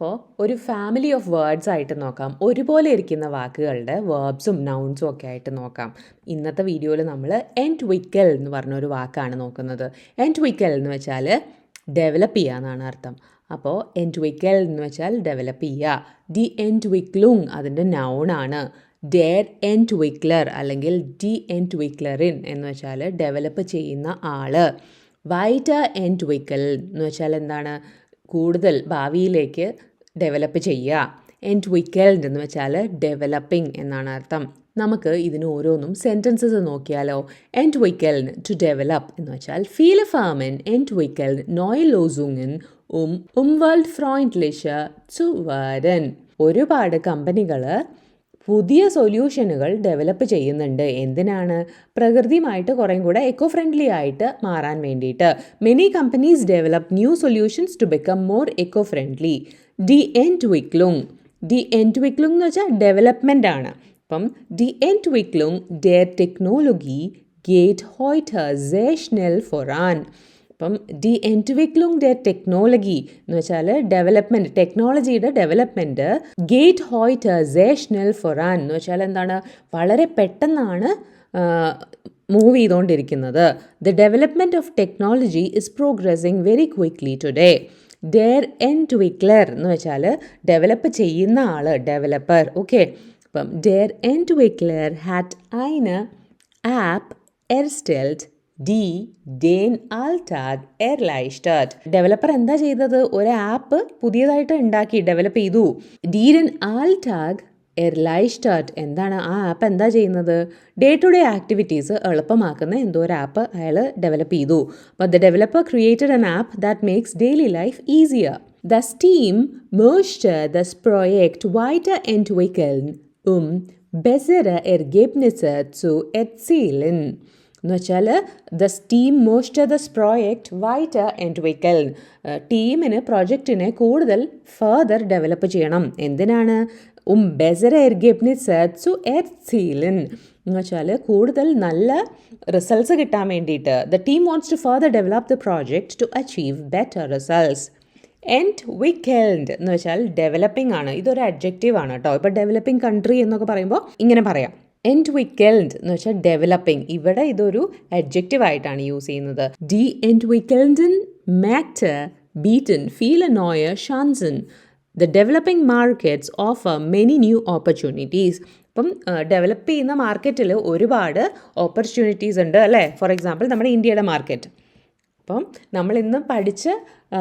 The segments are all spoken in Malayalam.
അപ്പോൾ ഒരു ഫാമിലി ഓഫ് വേർഡ്സ് ആയിട്ട് നോക്കാം. ഒരുപോലെ ഇരിക്കുന്ന വാക്കുകളുടെ വേർബ്സും നൗൺസും ഒക്കെ ആയിട്ട് നോക്കാം. ഇന്നത്തെ വീഡിയോയിൽ നമ്മൾ എന്റ് വിക്കൽ എന്ന് പറഞ്ഞൊരു വാക്കാണ് നോക്കുന്നത്. എന്റ് വിക്കൽ എന്ന് വെച്ചാൽ ഡെവലപ്പ് ചെയ്യുക എന്നാണ് അർത്ഥം. അപ്പോൾ എന്റ് വിക്കൽ എന്ന് വെച്ചാൽ ഡെവലപ്പ് ചെയ്യുക. ദി എന്റ് വിക്ലുങ് അതിന്റെ നൗണാണ് ഡേർ എന്റ് വിക്ലർ അല്ലെങ്കിൽ ഡി എന്റ് വിക്ലറിൻ എന്ന് വെച്ചാൽ ഡെവലപ്പ് ചെയ്യുന്ന ആൾ വൈറ്റ് എൻഡ് വിക്കൽ എന്ന് വെച്ചാൽ എന്താണ്? കൂടുതൽ ഭാവിയിലേക്ക് ഡെവലപ്പ് ചെയ്യുക. എൻഡ് വിക്കൽഡ് എന്ന് വെച്ചാൽ ഡെവലപ്പിംഗ് എന്നാണ് അർത്ഥം. നമുക്ക് ഇതിന് ഓരോന്നും സെന്റൻസസ് നോക്കിയാലോ. എൻഡ് വിക്കൽഡ് ടു ഡെവലപ്പ് എന്ന് വെച്ചാൽ ഫീൽ ഫാമൻ എൻഡ് വിക്കൽഡ് നോയ് ലോസുങ്ങൻ ഉം ഉം വേൾഡ് ഫ്രോയിന്റ്ലിഷ് zu വരൻ ഒരുപാട് കമ്പനികൾ പുതിയ സൊല്യൂഷനുകൾ ഡെവലപ്പ് ചെയ്യുന്നുണ്ട്. എന്തിനാണ്? പ്രകൃതിയുമായിട്ട് കുറേം കൂടെ എക്കോ ഫ്രണ്ട്ലി ആയിട്ട് മാറാൻ വേണ്ടിയിട്ട്. Many companies develop new solutions to become more eco friendly D എന്റ് വിക്ലുങ് ഡി എന്റ് വിക്ലുങ് എന്ന് വെച്ചാൽ ഡെവലപ്മെന്റ് ആണ്. അപ്പം ഡി എന്റ് വിക്ലുങ് ഡെയർ ടെക്നോളജി ഗേറ്റ് ഹോയ്റ്റ് സേഷ്നൽ ഫൊറാൻ അപ്പം ഡി എന്റ്വിക്ലുങ് ഡെ ടെക്നോളജി എന്ന് വെച്ചാൽ ഡെവലപ്മെന്റ് ടെക്നോളജിയുടെ ഡെവലപ്മെന്റ് ഗേറ്റ് ഹോയ്റ്റ് സേഷണൽ ഫൊറാൻ എന്ന് വെച്ചാൽ എന്താണ്? വളരെ പെട്ടെന്നാണ് മൂവ് ചെയ്തുകൊണ്ടിരിക്കുന്നത് the development of technology is progressing very quickly today dare എൻ ട്വിക്ലർ എന്ന് വെച്ചാൽ ഡെവലപ്പ് ചെയ്യുന്ന ആൾ ഡെവലപ്പർ ഓക്കെ അപ്പം ഡെയർ എൻ ട്വിക്ലർ ഹാറ്റ് ഐന് ആപ്പ് എർസ്റ്റെൽറ്റ് ഡി ഡേൻ ആൾട്ടാഗ് എയർലൈസ്റ്റർട്ട് ഡെവലപ്പർ എന്താ ചെയ്തത്? ഒരു ആപ്പ് പുതിയതായിട്ട് ഉണ്ടാക്കി ഡെവലപ്പ് ചെയ്തു. ഡീരൻ ആൾട്ടാഗ് എയർലൈസ്റ്റർട്ട് എന്താണ്? ആ ആപ്പ് എന്താ ചെയ്യുന്നത്? ഡേ ടു ഡേ ആക്ടിവിറ്റീസ് എളുപ്പമാക്കുന്ന എന്തോ ഒരു ആപ്പ് അയാൾ ഡെവലപ്പ് ചെയ്തു. But the developer created an app that makes daily life easier the സ്റ്റീം മേഴ്സ്റ്റ് ദസ് പ്രോജക്ട് വൈറ്റർ എൻഡ് വെഹിക്കൽ ഉം ബെസറ എർഗെബ്നിസ് zu erzielen എന്ന് വെച്ചാൽ ദ സ്റ്റീം മോസ്റ്റ് ദസ് പ്രോജക്റ്റ് വൈറ്റ് ആൻഡ് വെക്കൽ ടീമിന് പ്രോജക്റ്റിനെ കൂടുതൽ ഫർദർ ഡെവലപ്പ് ചെയ്യണം. എന്തിനാണ്? ഉം ബെസർ എർഗെബ്നി സെർച്ചു എർസീലൻ എന്ന് വെച്ചാൽ കൂടുതൽ നല്ല റിസൾട്ട്സ് കിട്ടാൻ വേണ്ടിയിട്ട്. The team wants to further develop the project to achieve better results end വിക്കൽഡ് എന്ന് വെച്ചാൽ ഡെവലപ്പിംഗ് ആണ്. ഇതൊരു അഡ്ജക്റ്റീവ് ആണ് കേട്ടോ. ഇപ്പോൾ ഡെവലപ്പിംഗ് കൺട്രി എന്നൊക്കെ പറയുമ്പോൾ ഇങ്ങനെ പറയാം. എൻഡ് വിക്കൽഡ് എന്ന് വെച്ചാൽ ഡെവലപ്പിംഗ് ഇവിടെ ഇതൊരു അഡ്ജക്റ്റീവ് ആയിട്ടാണ് യൂസ് ചെയ്യുന്നത്. ഡി എൻഡ് മാക്ട് ബീറ്റൻ ഫീൽ എ നോയർ ഷാൻസൺ the developing markets offer many new opportunities അപ്പം ഡെവലപ്പ് ചെയ്യുന്ന മാർക്കറ്റിൽ ഒരുപാട് ഓപ്പർച്യൂണിറ്റീസ് ഉണ്ട് അല്ലേ? ഫോർ എക്സാമ്പിൾ നമ്മുടെ ഇന്ത്യയുടെ മാർക്കറ്റ് അപ്പം നമ്മൾ ഇന്ന് പഠിച്ച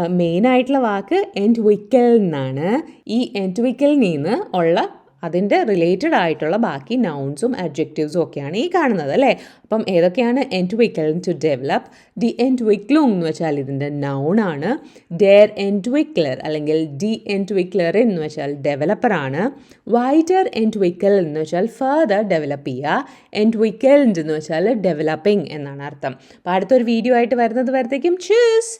മെയിനായിട്ടുള്ള വാക്ക് എൻഡ് വിക്കൽ എന്നാണ് ഈ എൻഡ് വിക്കലിൽ നിന്ന് ഉള്ള അതിന്റെ റിലേറ്റഡ് ആയിട്ടുള്ള ബാക്കി നൗൺസും അഡ്ജക്റ്റീവ്സും ഒക്കെയാണ് ഈ കാണുന്നത് അല്ലേ? അപ്പം ഏതൊക്കെയാണ് എൻഡ് വിക്കൽ ടു ഡെവലപ്പ് ദി എൻഡ് വിക്ലുങ് എന്ന് വെച്ചാൽ ഇതിന്റെ നൗണാണ് ഡെയർ എൻഡ് വിക്ലർ അല്ലെങ്കിൽ ഡി എൻഡ് വിക്ലർ എന്ന് വെച്ചാൽ ഡെവലപ്പറാണ് വൈറ്റർ എൻഡ് വിക്കൽ എന്ന് വെച്ചാൽ ഫർദർ ഡെവലപ്പ് ചെയ്യുക. എൻഡ് വിക്കൽഡ് എന്ന് വെച്ചാൽ ഡെവലപ്പിംഗ് എന്നാണ് അർത്ഥം. അപ്പോൾ അടുത്തൊരു വീഡിയോ ആയിട്ട് വരുന്നത് വരത്തേക്കും. ചൂസ്